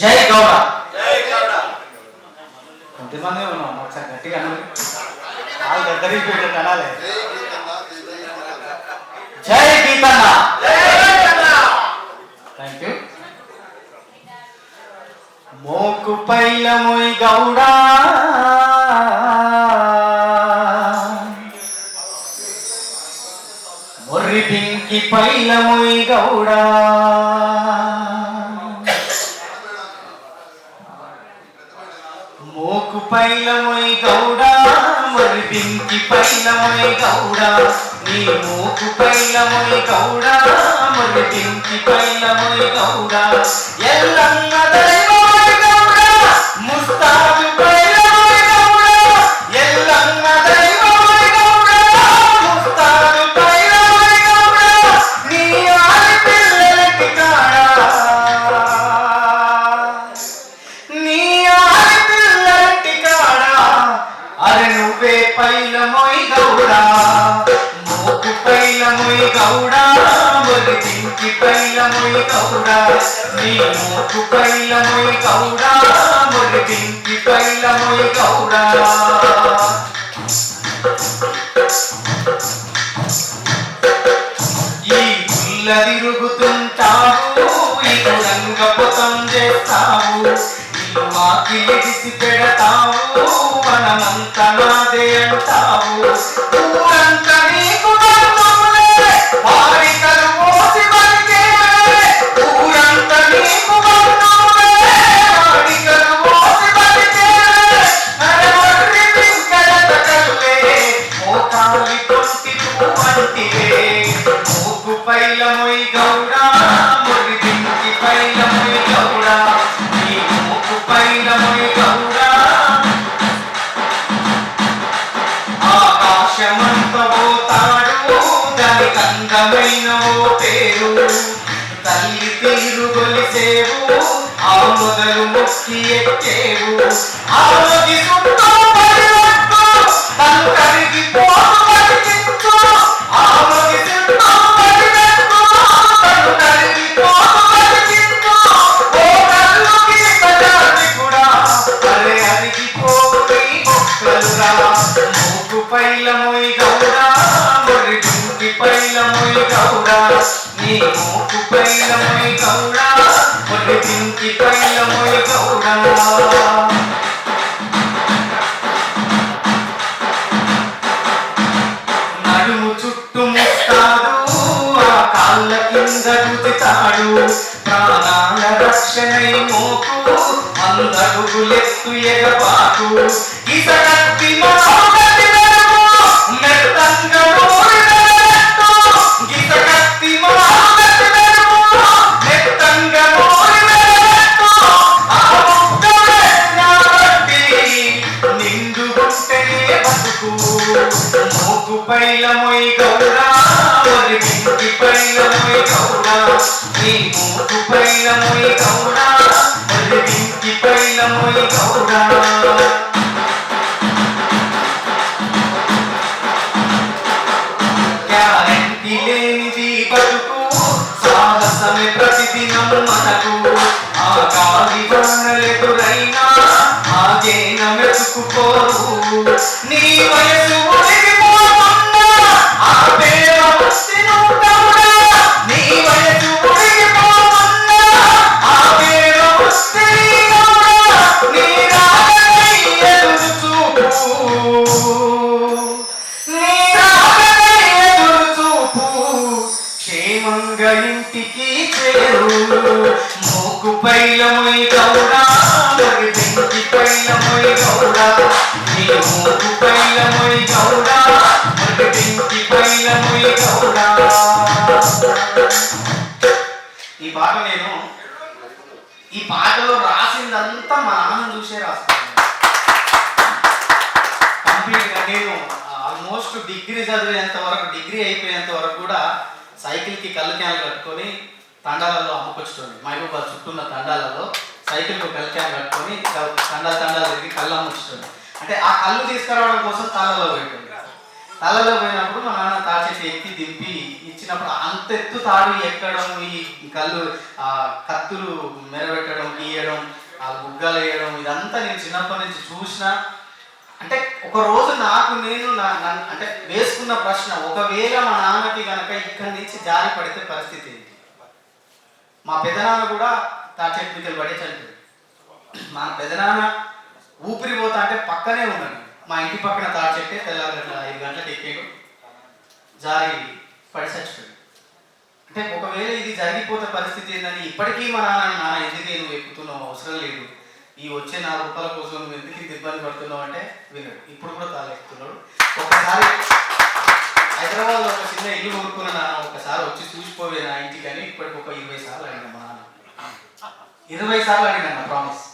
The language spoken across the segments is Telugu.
జై గౌడ. కొంతమంది ఉన్నాం ఒకసారి గట్టిగా వాళ్ళు గద్దరిపోయి అనాలి జై గీతన్న థ్యాంక్ యూ మోకు పైలమొయ్ గౌడా. మొర్రి పింకి పైలమొయ్ గౌడా. పైలమై గౌడా మొర్రి పింకి పైలమొయ్ గౌడా. నీ మూకు పైలమై గౌడా మొర్రి పింకి పైలమొయ్ గౌడా. ఎల్లన్న దైవమై గౌడా ముస్తా గౌడా మరి దింకి పైలమొయ్ గౌడా. నీ మోకు పైలమొయ్ గౌడా మరి దింకి పైలమొయ్ గౌడా. ఈ గుల్ల తిరుగుతుంటావు ఈ రంగ పొతం చేస్తావు. ఈ వాకిలి విసి పెడతావు మనమంతా నాదే అంటావు. గొలిసేవు ఆ మొదలు మొక్కి ఎక్కేవు. ఆమెకి చుట్టూ పరివట్టు తను కరిగి పోను బతికించు ఆమెకి చుట్టూ పరివట్టు తను కరిగి పోను బతికించు ఓ కళ్ళుకి ప్రజాని కూడా అరే అరిగిపోయి మొక్కలురా. మూకు పైలమొయ్ గౌడా మరి దుంకి పైలమొయ్ గౌడా నీ మూకు పైలమొయ్ గౌడా గౌడా నడుము చుట్టూ ఆ కాళ్ళ కింద ప్రాణాల రక్షణై మోకు అందరుగులెత్తు ఎగబాకు పైలమొయ్ గౌడా ఒరి పింకి పైలమొయ్ గౌడా. గ్యారంటీ లేనిది బతుకు సాహసమే ప్రతిదినం మనకు. ఆగేన మెతుకుపోరు. నీ వయసు ఈ పాటలో రాసిందంతా మా నాన్న చూసే రాస్తాను కంప్లీట్గా నేను ఆల్మోస్ట్ డిగ్రీ చదివేంత వరకు డిగ్రీ అయిపోయేంత వరకు కూడా సైకిల్కి కళ్ళు క్యాన్లు కట్టుకొని తండాలలో అమ్ముకొచ్చుకోండి మహబూబాద్ చుట్టూ ఉన్న తండాలలో సైకిల్కి కళ్ళ క్యాన్ కట్టుకొని తండాలు తండాలు తిరిగి కళ్ళు అమ్ముకొచ్చుకోండి అంటే ఆ కళ్ళు తీసుకురావడం కోసం తాళలో పోయింది తాళలో పోయినప్పుడు మా నాన్న ఎత్తి ఎక్కి దింపి ఇచ్చినప్పుడు అంత ఎత్తు తాడు ఎక్కడం ఈ కళ్ళు ఆ కత్తులు మెరబెట్టడం గీయడం ఆ బుగ్గలు వేయడం ఇదంతా నేను చిన్నప్పటి నుంచి చూసిన అంటే ఒక రోజు నాకు నేను నా అంటే వేసుకున్న ప్రశ్న ఒకవేళ మా నాన్నకి కనుక ఇక్కడి నుంచి జారి పడితే పరిస్థితి ఏంటి? మా పెదనాన్న కూడా తాచెట్టు మీదకి పడే చనిపోయాడు మా పెదనాన్న ఊపిరి పోతా అంటే పక్కనే ఉన్నాడు మా ఇంటి పక్కన తాడి చెట్టే తెల్లారి ఐదు గంటలకు ఎక్కాడు. జారి పడి చచ్చిపోయాడు అంటే ఒకవేళ ఇది జరిగిపోతే పరిస్థితి ఏందని ఇప్పటికీ మా నాన్న నాన్న ఎందుకే నువ్వు ఎక్కుతున్నావు? అవసరం లేదు. ఈ వచ్చే నాలుగు రూపాయల కోసం నువ్వు ఎందుకు ఇంత ఇబ్బంది పడుతున్నావు? అంటే వినడు. ఇప్పుడు కూడా తాలెక్కుతున్నాడు ఒకసారి హైదరాబాద్లో ఒక చిన్న ఇల్లు కొనుక్కున్న నాన్న ఒకసారి వచ్చి చూసిపోవే నా ఇంటికి అని ఇప్పటికి ఒక ఇరవై సార్లు అడిగిన మా నాన్న. ఇరవై సార్లు అడిగిన ప్రామిస్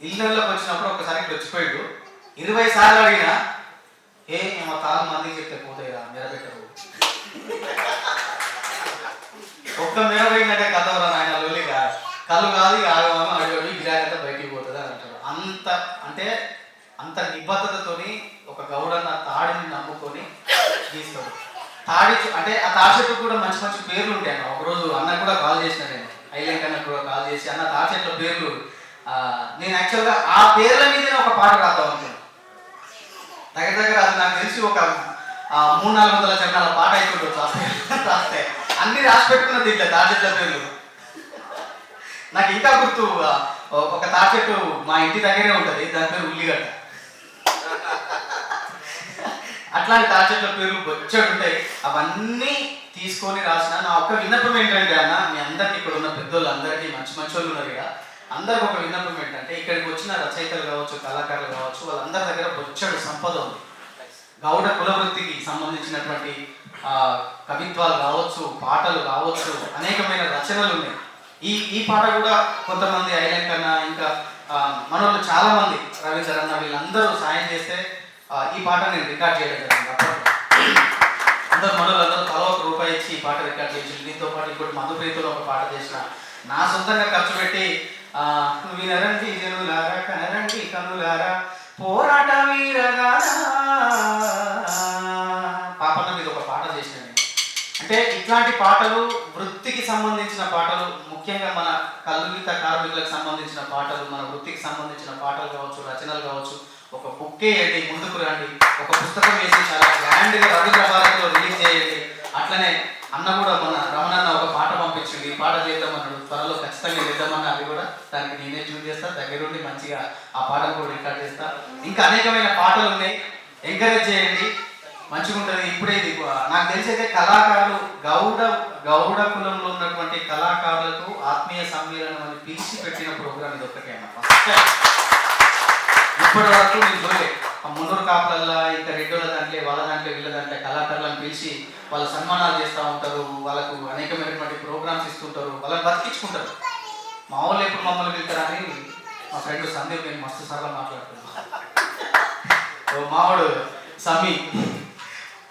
ఇళ్ళలోకి వచ్చినప్పుడు ఒకసారి ఇక్కడ వచ్చిపోయాడు ఇరవై సార్లు అడిగినా ఏ మా తాను మందికి చెప్తే పోతాయిరా నిలబెట్టరు. ఒక్క మేర పోయిందంటే కథవరా నాయన లొల్లిగా కళ్ళు కాదు ఇక ఆగమని అడిగాడు గిరాకంతా బయటికి పోతుంది అని అంటారు అంత అంటే అంత నిబద్ధతతోని ఒక గౌడన్న తాడిని నమ్ముకొని గీస్తాడు. తాడి అంటే ఆ తాడి కూడా మంచి మంచి పేర్లు ఉంటాయి అన్న ఒకరోజు అన్న కూడా కాల్ చేసిన నేను. ఐలెంక్ అన్న కూడా కాల్ చేసి అన్న తాడి చెట్ల పేర్లు. నేను యాక్చువల్గా ఆ పేర్ల మీదనే ఒక పాట రాద్దాం అనుకున్నాను దగ్గర దగ్గర అది నాకు తెలిసి ఒక మూడు నాలుగు వందల చరణాల పాట అయిపోతుంది రాస్తే రాస్తే. అన్ని రాసి పెట్టుకున్న ఇట్లా తాచెట్ల పేర్లు. నాకు ఇంకా గుర్తు ఒక తాచెట్టు మా ఇంటి దగ్గరే ఉంటుంది దాని పేరు ఉల్లిగడ్డ. అట్లాంటి తాచెట్ల పేర్లు బొచ్చడు ఉంటాయి. అవన్నీ తీసుకొని రాసిన నా ఒక్క విన్నపం ఏంటంటే అన్న మీ అందరికి ఇక్కడ ఉన్న పెద్దోళ్ళు అందరికీ మంచి మంచి వాళ్ళు ఉన్నారు కదా అందరూ ఒక విన్నపం ఏంటంటే ఇక్కడికి వచ్చిన రచయితలు కావచ్చు కళాకారులు కావచ్చు వాళ్ళందరి దగ్గర బొచ్చడు సంపద ఉంది. గౌడ కుల వృత్తికి సంబంధించినటువంటి కవిత్వాలు కావచ్చు పాటలు కావచ్చు అనేకమైన రచనలు ఉన్నాయి. ఈ ఈ పాట కూడా కొంతమంది ఐలెంక్ ఇంకా మనోళ్ళు చాలా మంది రవీంద్ర అన్న వీళ్ళందరూ సాయం చేస్తే ఈ పాట నేను రికార్డ్ చేయడం జరిగింది. అందరు అందరూ మనోళ్ళు అందరూ తల ఒక రూపాయి ఇచ్చి ఈ పాట రికార్డ్ చేసి దీంతో పాటు ఇప్పుడు మధుప్రీతిలో ఒక పాట చేసిన. నా సొంతంగా ఖర్చు పెట్టి వినరండి జనులారా కనరండి కనులారా పోరాట వీరగా పాపన్న మీద ఒక పాట చేసినాను అంటే ఇట్లాంటి పాటలు వృత్తికి సంబంధించిన పాటలు ముఖ్యంగా మన కల్లుగీత కార్మికులకు సంబంధించిన పాటలు మన వృత్తికి సంబంధించిన పాటలు కావచ్చు రచనలు కావచ్చు ఒక బుక్ వేయండి ముందుకు రండి. ఒక పుస్తకం వేసి చాలా గ్రాండ్గా రవీంద్ర భారతిలో రిలీజ్ చేయండి. అట్లనే అన్న కూడా మన రమణన్న ఒక పాట పంపించింది ఈ పాట చేద్దామన్నాడు త్వరలో ఖచ్చితంగా చేద్దామన్న అది కూడా దానికి నేనే చూస్ చేస్తా దగ్గరుండి మంచిగా ఆ పాటలు కూడా రికార్డ్ చేస్తా. ఇంకా అనేకమైన పాటలు ఉన్నాయి. ఎంకరేజ్ చేయండి. మంచిగా ఉంటుంది. ఇప్పుడే ఇది నాకు తెలిసైతే కళాకారులు గౌడ గౌడ కులంలో ఉన్నటువంటి కళాకారులకు ఆత్మీయ సమ్మేళనం అని పిలిచి పెట్టిన ప్రోగ్రామ్ ఇది ఒక్కటే అన్న ఫస్ట్ ఇప్పటి వరకు నేను చూడలే. ఆ మున్నూరు కాపులల్లా ఇంకా రెడ్డోళ్ళ దాంట్లో వాళ్ళ దాంట్లో వీళ్ళ దాంట్లో కళాకారులను పిలిచి వాళ్ళ సన్మానాలు చేస్తూ ఉంటారు. వాళ్ళకు అనేకమైనటువంటి ప్రోగ్రామ్స్ ఇస్తుంటారు. వాళ్ళని బతికించుకుంటారు. మా వాళ్ళు ఎప్పుడు మమ్మల్ని పిలుతారని మా ఫ్రెండ్ సందీప్ నేను మస్తు సార్లు మాట్లాడుతున్నాను ఓ మావాడు సమ్మి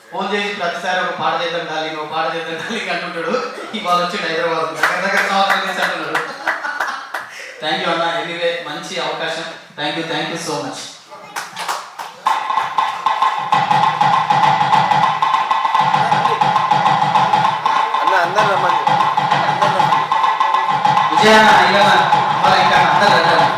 ఫోన్ చేసి ప్రతిసారి ఒక పాట చేద్దాం డాలి ఒక పాట చేద్దాం డాలి అంటుంటాడు. ఇవాళ వచ్చి హైదరాబాద్ దగ్గర సంవత్సరం అంటున్నాడు. థ్యాంక్ యూ అన్న ఎనీవే మంచి అవకాశం. Thank you thank you so much ஏன்னா இல்லைன்னா மலைக்கான அந்த